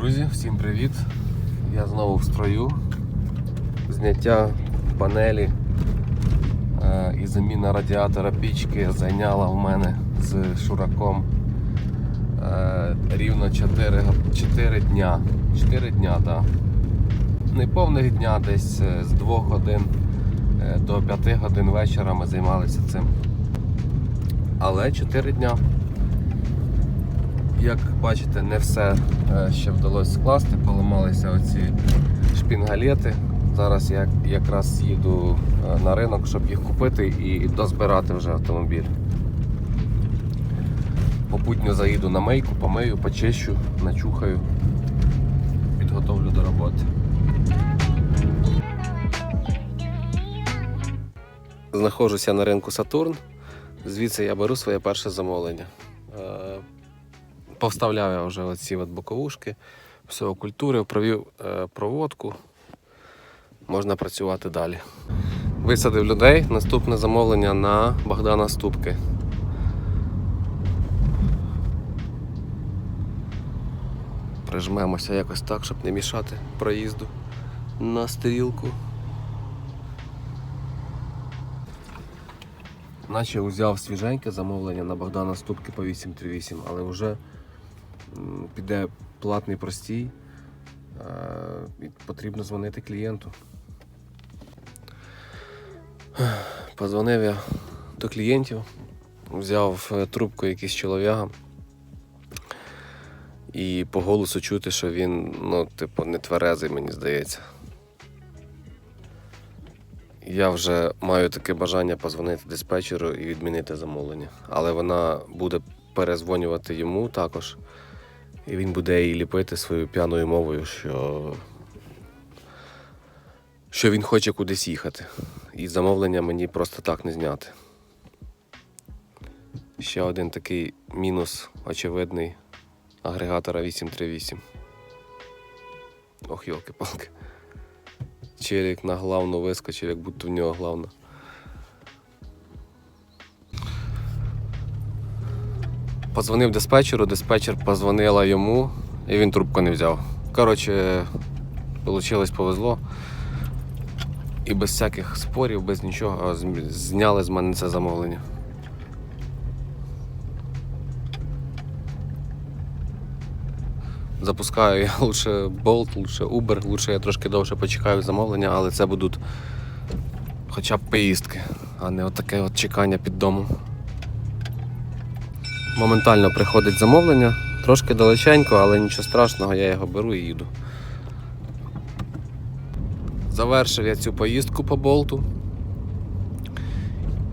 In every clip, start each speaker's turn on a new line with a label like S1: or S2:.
S1: Друзі, всім привіт! Я знову в строю. Зняття панелі е, і заміна радіатора пічки зайняла в мене з шураком е, рівно 4, 4 дня. 4 дня, так. Не дня, десь е, з 2 годин е, до 5 годин вечора ми займалися цим. Але 4 дня. Як бачите, не все е, ще вдалося скласти, поламалися оці шпінгалети. Зараз я якраз їду е, на ринок, щоб їх купити і дозбирати вже автомобіль. Попутньо заїду на мийку, помию, почищу, начухаю, підготовлю до роботи. Знаходжуся на ринку Сатурн. Звідси я беру своє перше замовлення. Повставляв я вже оці от боковушки, все окультурив, провів е, проводку. Можна працювати далі. Висадив людей. Наступне замовлення на Богдана Ступки. Прижмемося якось так, щоб не мішати проїзду на стрілку. Наче взяв свіженьке замовлення на Богдана Ступки по 838, але вже піде платний простій. і потрібно дзвонити клієнту. Позвонив я до клієнтів, взяв е, трубку якийсь чоловіка. І по голосу чути, що він, ну, типу, не тверезий, мені здається. Я вже маю таке бажання позвонити диспетчеру і відмінити замовлення. Але вона буде перезвонювати йому також. І він буде її ліпити своєю п'яною мовою, що, що він хоче кудись їхати. І замовлення мені просто так не зняти. Ще один такий мінус очевидний агрегатора 838. Ох, йолки-палки. Челік на главну вискочив, як будто в нього главна. Позвонив диспетчеру, диспетчер позвонила йому і він трубку не взяв. Коротше, вийшло повезло. І без всяких спорів, без нічого зняли з мене це замовлення. Запускаю я лучше Bolt, лучше Uber, лучше я трошки довше почекаю замовлення, але це будуть хоча б поїздки, а не отаке от чекання під домом. Моментально приходить замовлення, трошки далеченько, але нічого страшного, я його беру і їду. Завершив я цю поїздку по болту.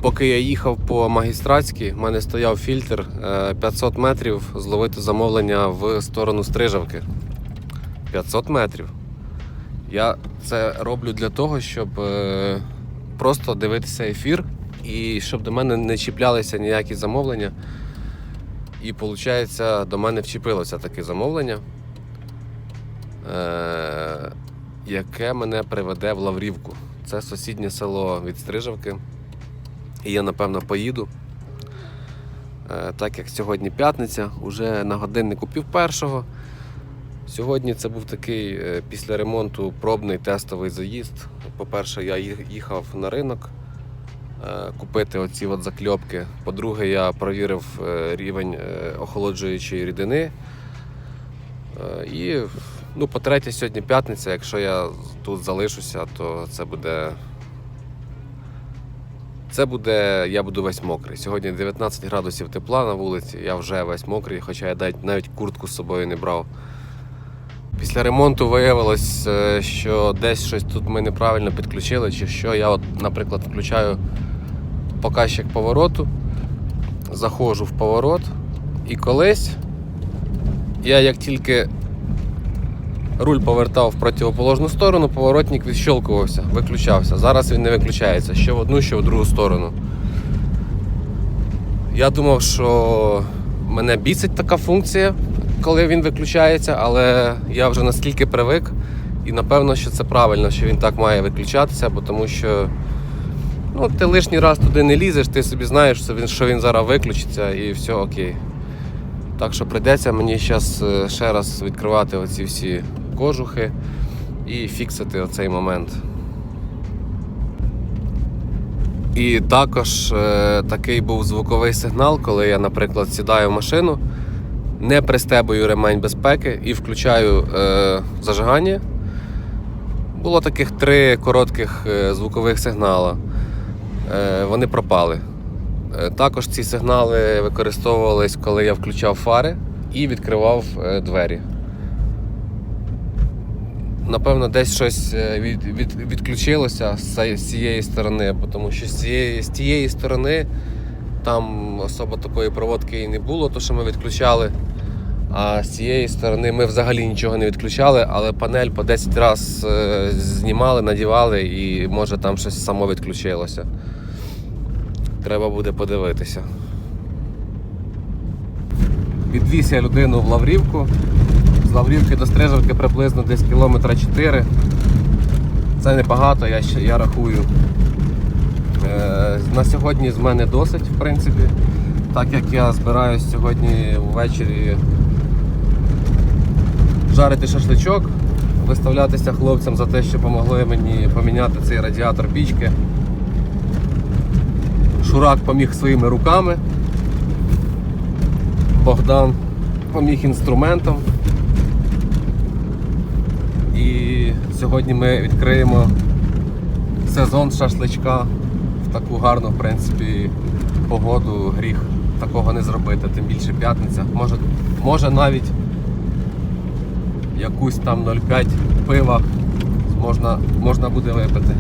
S1: Поки я їхав по магістратській, в мене стояв фільтр е, 500 метрів зловити замовлення в сторону Стрижавки. 500 метрів. Я це роблю для того, щоб е, просто дивитися ефір і щоб до мене не чіплялися ніякі замовлення. І виходить, до мене вчепилося таке замовлення, е, яке мене приведе в Лаврівку. Це сусіднє село від Стрижавки. І я напевно поїду. Е, Так як сьогодні п'ятниця, вже на годиннику пів першого. Сьогодні це був такий е, після ремонту пробний тестовий заїзд. По-перше, я їхав на ринок купити оці от закльопки. По-друге, я провірив е, рівень е, охолоджуючої рідини. Е, І ну, по-третє, сьогодні п'ятниця. Якщо я тут залишуся, то це буде це буде, я буду весь мокрий. Сьогодні 19 градусів тепла на вулиці, я вже весь мокрий, хоча я навіть куртку з собою не брав. Після ремонту виявилось, е, що десь щось тут ми неправильно підключили, чи що. Я, от, наприклад, включаю показчик повороту, заходжу в поворот, і колись я як тільки руль повертав в противоположну сторону, поворотник відщолкувався, виключався. Зараз він не виключається, що в одну, що в другу сторону. Я думав, що мене бісить така функція, коли він виключається, але я вже наскільки привик, і напевно, що це правильно, що він так має виключатися, бо тому що ну, ти лишній раз туди не лізеш, ти собі знаєш, що він, що він зараз виключиться і все окей. Так що прийдеться мені зараз ще раз відкривати оці всі кожухи і фіксити оцей момент. І також е, такий був звуковий сигнал, коли я, наприклад, сідаю в машину, не пристебую ремень безпеки і включаю е, зажигання. Було таких три коротких е, звукових сигнала. Е, вони пропали. Е, Також ці сигнали використовувались, коли я включав фари і відкривав е, двері. Напевно, десь щось е, від, від, відключилося з цієї- сторони, тому що з цієї, з тієї сторони там особо такої проводки і не було, то що ми відключали. А з цієї сторони ми взагалі нічого не відключали, але панель по 10 разів знімали, надівали і може там щось само відключилося. Треба буде подивитися. Відвіз я людину в Лаврівку. З Лаврівки до Стрижавки приблизно десь кілометра 4. Це небагато, я, я рахую. Е, на сьогодні з мене досить, в принципі. Так як я збираюсь сьогодні ввечері жарити шашличок, виставлятися хлопцям за те, що допомогли мені поміняти цей радіатор пічки. Шурак поміг своїми руками. Богдан поміг інструментом. І сьогодні ми відкриємо сезон шашличка таку гарну, в принципі, погоду, гріх такого не зробити, тим більше п'ятниця. Може, може навіть якусь там 0,5 пива можна, можна буде випити.